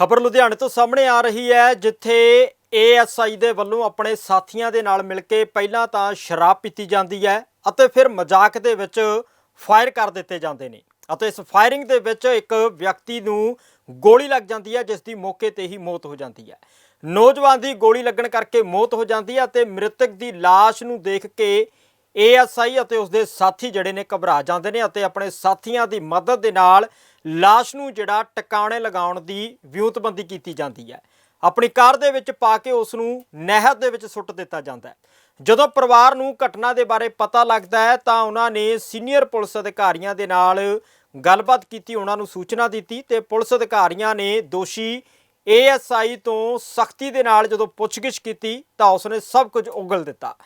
ਖਬਰ ਲੁਧਿਆਣੇ ਤੋਂ ਸਾਹਮਣੇ ਆ ਰਹੀ ਹੈ, ਜਿੱਥੇ ਏਐਸਆਈ ਦੇ ਵੱਲੋਂ ਆਪਣੇ ਸਾਥੀਆਂ ਦੇ ਨਾਲ ਮਿਲ ਕੇ ਪਹਿਲਾਂ ਤਾਂ ਸ਼ਰਾਬ ਪੀਤੀ ਜਾਂਦੀ ਹੈ ਅਤੇ ਫਿਰ ਮਜ਼ਾਕ ਦੇ ਵਿੱਚ ਫਾਇਰ ਕਰ ਦਿੱਤੇ ਜਾਂਦੇ ਨੇ। ਅਤੇ ਇਸ ਫਾਇਰਿੰਗ ਦੇ ਵਿੱਚ ਇੱਕ ਵਿਅਕਤੀ ਨੂੰ ਗੋਲੀ ਲੱਗ ਜਾਂਦੀ ਹੈ ਜਿਸ ਦੀ ਮੌਕੇ ਤੇ ਹੀ ਮੌਤ ਹੋ ਜਾਂਦੀ ਹੈ। ਨੌਜਵਾਨ ਦੀ ਗੋਲੀ ਲੱਗਣ ਕਰਕੇ ਮੌਤ ਹੋ ਜਾਂਦੀ ਹੈ ਅਤੇ ਮ੍ਰਿਤਕ ਦੀ ਲਾਸ਼ ਨੂੰ ਦੇਖ ਕੇ ਏਐਸਆਈ ਅਤੇ ਉਸਦੇ ਸਾਥੀ ਜਿਹੜੇ ਨੇ ਘਬਰਾ ਜਾਂਦੇ ਨੇ ਅਤੇ ਆਪਣੇ ਸਾਥੀਆਂ ਦੀ ਮਦਦ ਦੇ ਨਾਲ ਲਾਸ਼ ਨੂੰ ਜਿਹੜਾ ਟਿਕਾਣੇ ਲਗਾਉਣ ਦੀ ਵਿਉਂਤਬੰਦੀ ਕੀਤੀ ਜਾਂਦੀ ਹੈ। ਆਪਣੀ ਕਾਰ ਦੇ ਵਿੱਚ ਪਾ ਕੇ ਉਸ ਨੂੰ ਨਹਿਰ ਦੇ ਵਿੱਚ ਸੁੱਟ ਦਿੱਤਾ ਜਾਂਦਾ ਹੈ। ਜਦੋਂ ਪਰਿਵਾਰ ਨੂੰ ਘਟਨਾ ਦੇ ਬਾਰੇ ਪਤਾ ਲੱਗਦਾ ਹੈ, ਤਾਂ ਉਹਨਾਂ ਨੇ ਸੀਨੀਅਰ ਪੁਲਿਸ ਅਧਿਕਾਰੀਆਂ ਦੇ ਨਾਲ ਗੱਲਬਾਤ ਕੀਤੀ, ਉਹਨਾਂ ਨੂੰ ਸੂਚਨਾ ਦਿੱਤੀ ਤੇ ਪੁਲਿਸ ਅਧਿਕਾਰੀਆਂ ਨੇ ਦੋਸ਼ੀ ਏਐਸਆਈ ਤੋਂ ਸਖਤੀ ਦੇ ਨਾਲ ਜਦੋਂ ਪੁੱਛਗਿੱਛ ਕੀਤੀ, ਤਾਂ ਉਸਨੇ ਸਭ ਕੁਝ ਉਗਲ ਦਿੱਤਾ।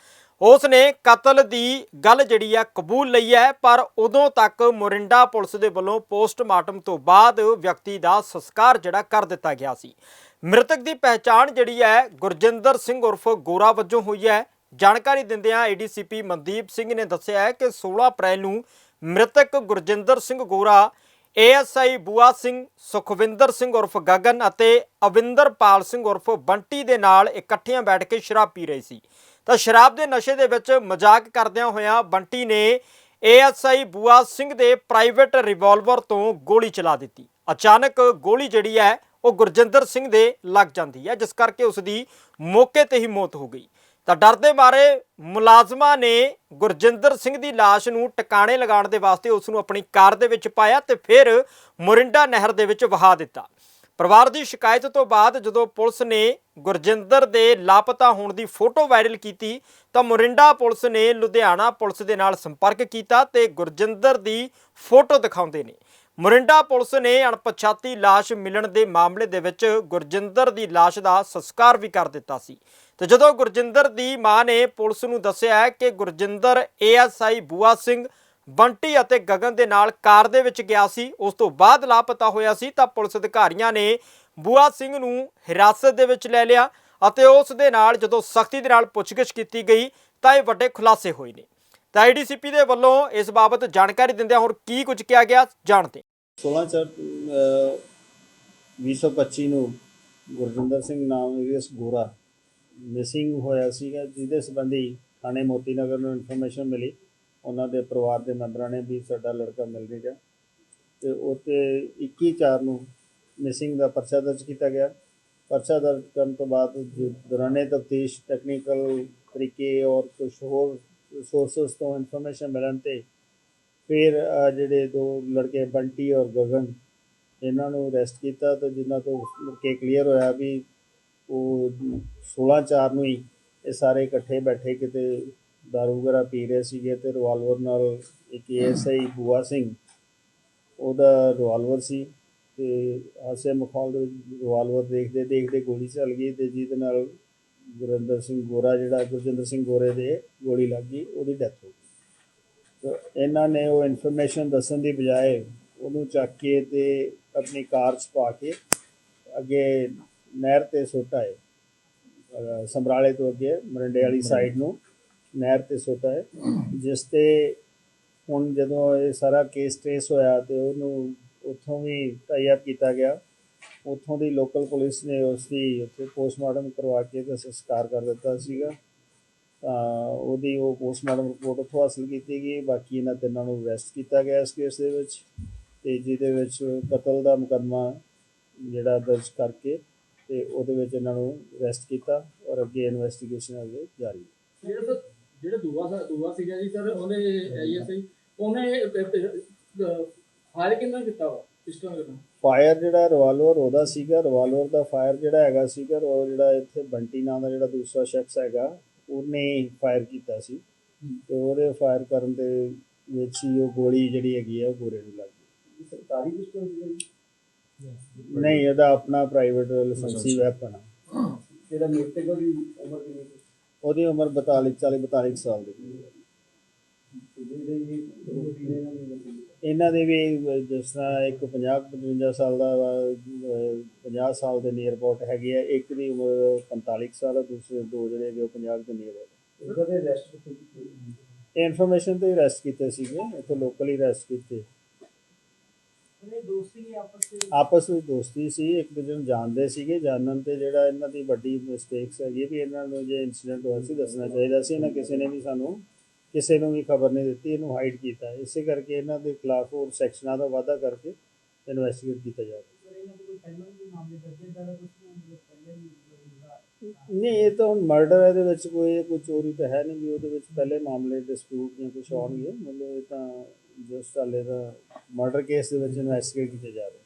ਉਸ ਨੇ ਕਤਲ ਦੀ ਗੱਲ ਜਿਹੜੀ ਹੈ ਕਬੂਲ ਲਈ ਹੈ, ਪਰ ਉਦੋਂ ਤੱਕ ਮੋਰਿੰਡਾ ਪੁਲਿਸ ਦੇ ਵੱਲੋਂ ਪੋਸਟਮਾਰਟਮ ਤੋਂ ਬਾਅਦ ਵਿਅਕਤੀ ਦਾ ਸੰਸਕਾਰ ਜਿਹੜਾ ਕਰ ਦਿੱਤਾ ਗਿਆ ਸੀ। ਮ੍ਰਿਤਕ ਦੀ ਪਹਿਚਾਣ ਜਿਹੜੀ ਹੈ ਗੁਰਜਿੰਦਰ ਸਿੰਘ ਉਰਫ ਗੋਰਾ ਵਜੋਂ ਹੋਈ ਹੈ। ਜਾਣਕਾਰੀ ਦਿੰਦਿਆਂ ਏਡੀਸੀਪੀ ਮਨਦੀਪ ਸਿੰਘ ਨੇ ਦੱਸਿਆ ਹੈ ਕਿ 16 ਅਪ੍ਰੈਲ ਨੂੰ ਮ੍ਰਿਤਕ ਗੁਰਜਿੰਦਰ ਸਿੰਘ ਗੋਰਾ ਏਐਸਆਈ ਬੂਆ ਸਿੰਘ, ਸੁਖਵਿੰਦਰ ਸਿੰਘ ਉਰਫ ਗਗਨ ਅਤੇ ਅਵਿੰਦਰਪਾਲ ਸਿੰਘ ਉਰਫ ਬੰਟੀ ਦੇ ਨਾਲ ਇਕੱਠਿਆਂ ਬੈਠ ਕੇ ਸ਼ਰਾਬ ਪੀ ਰਹੇ ਸੀ। ਤਾਂ ਸ਼ਰਾਬ ਦੇ ਨਸ਼ੇ ਦੇ ਵਿੱਚ ਮਜ਼ਾਕ ਕਰਦਿਆਂ ਹੋਇਆਂ ਬੰਟੀ ਨੇ ਏਐਸਆਈ ਬੂਆ ਸਿੰਘ ਦੇ ਪ੍ਰਾਈਵੇਟ ਰਿਵਾਲਵਰ ਤੋਂ ਗੋਲੀ ਚਲਾ ਦਿੱਤੀ। ਅਚਾਨਕ ਗੋਲੀ ਜਿਹੜੀ ਹੈ, ਉਹ ਗੁਰਜਿੰਦਰ ਸਿੰਘ ਦੇ ਲੱਗ ਜਾਂਦੀ ਹੈ, ਜਿਸ ਕਰਕੇ ਉਸ ਦੀ ਮੌਕੇ ਤੇ ਹੀ ਮੌਤ ਹੋ ਗਈ। ਤਾਂ ਡਰ ਦੇ ਮਾਰੇ ਮੁਲਾਜ਼ਮਾਂ ਨੇ ਗੁਰਜਿੰਦਰ ਸਿੰਘ ਦੀ ਲਾਸ਼ ਨੂੰ ਟਿਕਾਣੇ ਲਗਾਉਣ ਦੇ ਵਾਸਤੇ ਉਸ ਨੂੰ ਆਪਣੀ ਕਾਰ ਦੇ ਵਿੱਚ ਪਾਇਆ ਤੇ ਫਿਰ ਮੋਰਿੰਡਾ ਨਹਿਰ ਦੇ ਵਿੱਚ ਵਹਾ ਦਿੱਤਾ। ਪਰਿਵਾਰ ਦੀ ਸ਼ਿਕਾਇਤ ਤੋਂ ਬਾਅਦ ਜਦੋਂ ਪੁਲਿਸ ਨੇ ਗੁਰਜਿੰਦਰ ਦੇ ਲਾਪਤਾ ਹੋਣ ਦੀ ਫੋਟੋ ਵਾਇਰਲ ਕੀਤੀ, ਤਾਂ ਮੋਰਿੰਡਾ ਪੁਲਿਸ ਨੇ ਲੁਧਿਆਣਾ ਪੁਲਿਸ ਦੇ ਨਾਲ ਸੰਪਰਕ ਕੀਤਾ ਤੇ ਗੁਰਜਿੰਦਰ ਦੀ ਫੋਟੋ ਦਿਖਾਉਂਦੇ ਨੇ। ਮੋਰਿੰਡਾ ਪੁਲਿਸ ਨੇ ਅਣਪਛਾਤੀ ਲਾਸ਼ ਮਿਲਣ ਦੇ ਮਾਮਲੇ ਦੇ ਵਿੱਚ ਗੁਰਜਿੰਦਰ ਦੀ ਲਾਸ਼ ਦਾ ਸੰਸਕਾਰ ਵੀ ਕਰ ਦਿੱਤਾ ਸੀ। ਤੇ ਜਦੋਂ ਗੁਰਜਿੰਦਰ ਦੀ ਮਾਂ ਨੇ ਪੁਲਿਸ ਨੂੰ ਦੱਸਿਆ ਕਿ ਗੁਰਜਿੰਦਰ ਏਐਸਆਈ ਬੂਆ ਸਿੰਘ ਬੰਟੀ ਅਤੇ ਗਗਨ ਦੇ ਨਾਲ ਕਾਰ ਦੇ ਵਿੱਚ ਗਿਆ ਸੀ। ਉਸ ਤੋਂ ਬਾਅਦ ਲਾਪਤਾ ਹੋਇਆ ਸੀ ਤਾਂ ਪੁਲਿਸ ਅਧਿਕਾਰੀਆਂ ਨੇ ਬੂਆ ਸਿੰਘ ਨੂੰ ਹਿਰਾਸਤ ਦੇ ਵਿੱਚ ਲੈ ਲਿਆ ਅਤੇ ਉਸ ਦੇ ਨਾਲ ਜਦੋਂ ਸਖਤੀ ਦੇ ਨਾਲ ਪੁੱਛਗਿੱਛ ਕੀਤੀ ਗਈ ਤਾਂ ਇਹ ਵੱਡੇ ਖੁਲਾਸੇ ਹੋਏ ਨੇ। ਤਾਂ ਆਈਡੀਸੀਪੀ ਦੇ ਵੱਲੋਂ ਇਸ ਬਾਬਤ ਜਾਣਕਾਰੀ ਦਿੰਦਿਆਂ ਹੋਰ ਕੀ ਕੁਝ ਕਿਹਾ ਗਿਆ ਜਾਣਦੇ 16 ਚਾਰ ਅਹ, 2025 ਨੂੰ ਗੁਰਜਿੰਦਰ ਸਿੰਘ ਨਾਮ ਇਸ ਗੋਰਾ ਮਿਸਿੰਗ ਹੋਇਆ ਸੀਗਾ ਜਿਹਦੇ ਸੰਬੰਧੀ ਥਾਣੇ ਮੋਤੀ ਨਗਰ ਨੂੰ ਇਨਫੋਰਮੇਸ਼ਨ ਮਿਲੀ। ਉਹਨਾਂ ਦੇ ਪਰਿਵਾਰ ਦੇ ਮੈਂਬਰਾਂ ਨੇ ਵੀ ਸਾਡਾ ਲੜਕਾ ਮਿਲ ਨਹੀਂ ਰਿਹਾ ਤੇ ਉੱਤੇ 21 ਚਾਰ ਨੂੰ ਮਿਸਿੰਗ ਦਾ ਪਰਚਾ ਦਰਜ ਕੀਤਾ ਗਿਆ। ਪਰਚਾ ਦਰਜ ਕਰਨ ਤੋਂ ਬਾਅਦ ਦੌਰਾਨੇ ਤਫਤੀਸ਼ ਟੈਕਨੀਕਲ ਤਰੀਕੇ ਔਰ ਕੁਝ ਹੋਰ ਸੋਰਸਸ ਤੋਂ ਇਨਫੋਰਮੇਸ਼ਨ ਮਿਲਣ ਤੇ ਫਿਰ ਜਿਹੜੇ ਦੋ ਲੜਕੇ ਬੰਟੀ ਔਰ ਗਗਨ, ਇਹਨਾਂ ਨੂੰ ਅਰੈਸਟ ਕੀਤਾ ਤੇ ਜਿਨ੍ਹਾਂ ਤੋਂ ਕਿ ਕਲੀਅਰ ਹੋਇਆ ਵੀ ਉਹ 16 ਚਾਰ ਨੂੰ ਹੀ ਇਹ ਸਾਰੇ ਇਕੱਠੇ ਬੈਠੇ ਕਿਤੇ ਦਾਰੂ ਵਗੈਰਾ ਪੀ ਰਹੇ ਸੀਗੇ ਤੇ ਰਿਵਾਲਵਰ ਨਾਲ ਇੱਕ ਐਸਆਈ ਬੂਆ ਸਿੰਘ ਉਹਦਾ ਰਿਵਾਲਵਰ ਸੀ ਤੇ ਹਾਸੇ ਮਖੌਲ ਦੇ ਰਿਵਾਲਵਰ ਦੇਖਦੇ ਦੇਖਦੇ ਗੋਲੀ ਚੱਲ ਗਈ ਤੇ ਜਿਹਦੇ ਨਾਲ ਗੁਰਿੰਦਰ ਸਿੰਘ ਗੋਰਾ ਜਿਹੜਾ ਗੁਰਜਿੰਦਰ ਸਿੰਘ ਗੋਰੇ ਦੇ ਗੋਲੀ ਲੱਗ ਗਈ ਉਹਦੀ ਡੈਥ ਹੋ ਗਈ ਤੋ ਇਹਨਾਂ ਨੇ ਉਹ ਇਨਫੋਰਮੇਸ਼ਨ ਦੱਸਣ ਦੀ ਬਜਾਏ ਉਹਨੂੰ ਚੱਕ ਕੇ ਤੇ ਆਪਣੀ ਕਾਰ 'ਚ ਪਾ ਕੇ ਅੱਗੇ ਨਹਿਰ ਤੇ ਸੁੱਟ ਆਏ ਸਮਰਾਲੇ ਤੋਂ ਅੱਗੇ ਮਰਿੰਡੇ ਵਾਲੀ ਸਾਈਡ ਨੂੰ ਨਹਿਰ ਤੇ ਸੁੱਟ ਹੈ। ਜਿਸ ਤੇ ਹੁਣ ਜਦੋਂ ਇਹ ਸਾਰਾ ਕੇਸ ਟ੍ਰੇਸ ਹੋਇਆ ਤੇ ਉਹਨੂੰ ਉੱਥੋਂ ਵੀ ਟਾਈ ਕੀਤਾ ਗਿਆ। ਉੱਥੋਂ ਦੀ ਲੋਕਲ ਪੁਲਿਸ ਨੇ ਉਸ ਦੀ ਉੱਥੇ ਪੋਸਟਮਾਰਟਮ ਕਰਵਾ ਕੇ ਤੇ ਸੰਸਕਾਰ ਕਰ ਦਿੱਤਾ ਸੀਗਾ। ਤਾਂ ਉਹਦੀ ਉਹ ਪੋਸਟਮਾਰਟਮ ਰਿਪੋਰਟ ਉੱਥੋਂ ਹਾਸਲ ਕੀਤੀ ਗਈ। ਬਾਕੀ ਇਹਨਾਂ ਤਿੰਨਾਂ ਨੂੰ ਅਰੈਸਟ ਕੀਤਾ ਗਿਆ ਇਸ ਕੇਸ ਦੇ ਵਿੱਚ ਤੇ ਜਿਹਦੇ ਵਿੱਚ ਕਤਲ ਦਾ ਮੁਕੱਦਮਾ ਜਿਹੜਾ ਦਰਜ ਕਰਕੇ ਤੇ ਉਹਦੇ ਵਿੱਚ ਇਹਨਾਂ ਨੂੰ ਅਰੈਸਟ ਕੀਤਾ ਔਰ ਅੱਗੇ ਇਨਵੈਸਟੀਗੇਸ਼ਨ ਅੱਗੇ ਜਾਰੀ। ਹੈ ਜਿਹੜਾ ਦੂਆ ਸਰ ਦੂਆ ਸੀਗਾ ਜੀ ਸਰ ਉਹਨੇ ਆਈਐਸਆਈ ਉਹਨੇ ਫਾਇਰ ਕਿੰਨਾ ਕੀਤਾ ਵਾ ਪਿਸਟਲ ਕਿੰਨਾ ਫਾਇਰ ਜਿਹੜਾ ਰਿਵਾਲਵਰ ਉਹਦਾ ਸੀਗਾ। ਰਿਵਾਲਵਰ ਦਾ ਫਾਇਰ ਜਿਹੜਾ ਹੈਗਾ ਸੀਗਾ ਉਹ ਜਿਹੜਾ ਇੱਥੇ ਬੰਟੀ ਨਾਮ ਦਾ ਜਿਹੜਾ ਦੂਸਰਾ ਸ਼ਖਸ ਹੈਗਾ ਉਹਨੇ ਫਾਇਰ ਕੀਤਾ ਸੀ। ਤੇ ਉਹਦੇ ਫਾਇਰ ਕਰਨ ਦੇ ਵਿੱਚ ਹੀ ਉਹ ਗੋਲੀ ਜਿਹੜੀ ਹੈਗੀ ਆ ਉਹ ਗੋਰੇ ਨੂੰ ਲੱਗ ਗਈ। ਸਰਕਾਰੀ ਪਿਸਟਲ ਸੀਗਾ ਜੀ? ਨਹੀਂ ਇਹਦਾ ਆਪਣਾ ਪ੍ਰਾਈਵੇਟ ਲਾਇਸੈਂਸੀ ਵੈਪਨ ਆ। ਜਿਹੜਾ ਮ੍ਰਿਤਕ ਦੀ ਉਮਰ ਕਿੰਨੀ ਸੀ ਉਹਦੀ ਉਮਰ 42 40 42 ਸਾਲ ਦੀ। ਇਹਨਾਂ ਦੇ ਵੀ ਜਿਸ ਤਰ੍ਹਾਂ ਇੱਕ 50 55 ਸਾਲ ਦਾ ਵਾ, ਅਹ, 50 ਸਾਲ ਦੇ ਨੀਅਰ ਅਬਾਊਟ ਹੈਗੇ ਆ ਇੱਕ ਦੀ ਉਮਰ 45 ਕੁ ਸਾਲ ਆ ਦੂਸਰੇ ਦੋ ਜਿਹੜੇ ਹੈਗੇ ਉਹ 50 ਦੇ ਨੀਅਰ ਅਬਾਊਟ ਰੈਸਟ ਇਹ ਇਨਫੋਰਮੇਸ਼ਨ ਤੇ ਅਰੈਸਟ ਕੀਤੇ ਸੀਗੇ ਇੱਥੇ ਲੋਕਲੀ ਅਰੈਸਟ ਕੀਤੇ। ਆਪਸ ਵਿੱਚ? ਦੋਸਤੀ ਸੀ ਇੱਕ ਦੂਜੇ ਨੂੰ ਜਾਣਦੇ ਸੀਗੇ। ਜਾਣਨ ਤੇ ਜਿਹੜਾ ਇਹਨਾਂ ਦੀ ਵੱਡੀ ਮਿਸਟੇਕਸ ਹੈਗੀ ਵੀ ਇਹਨਾਂ ਨੂੰ ਜੇ ਇਨਸੀਡੈਂਟ ਹੋਇਆ ਸੀ ਦੱਸਣਾ ਚਾਹੀਦਾ ਸੀ। ਇਹਨਾਂ ਕਿਸੇ ਨੇ ਵੀ ਸਾਨੂੰ ਕਿਸੇ ਨੂੰ ਵੀ ਖਬਰ ਨਹੀਂ ਦਿੱਤੀ ਇਹਨੂੰ ਹਾਈਡ ਕੀਤਾ। ਇਸੇ ਕਰਕੇ ਇਹਨਾਂ ਦੇ ਖਿਲਾਫ ਹੋਰ ਸੈਕਸ਼ਨਾਂ ਦਾ ਵਾਅਦਾ ਕਰਕੇ ਇਨਵੈਸਟੀਗੇਟ ਕੀਤਾ ਜਾ ਰਿਹਾ। ਨਹੀਂ ਇਹ ਤਾਂ ਹੁਣ ਮਰਡਰ ਹੈ ਇਹਦੇ ਵਿੱਚ ਕੋਈ ਕੋਈ ਚੋਰੀ ਤਾਂ ਹੈ ਨਹੀਂ ਵੀ ਉਹਦੇ ਵਿੱਚ ਪਹਿਲੇ ਮਾਮਲੇ ਡਿਸਪਿਊਟ ਜਾਂ ਕੁਝ ਆਉਣਗੇ। ਮਤਲਬ ਇਹ ਤਾਂ ਜਸਟ ਹਾਲੇ ਦਾ ਮਰਡਰ ਕੇਸ ਦੇ ਵਿੱਚ ਇਨਵੈਸਟੀਗੇਟ ਕੀਤਾ ਜਾ ਰਿਹਾ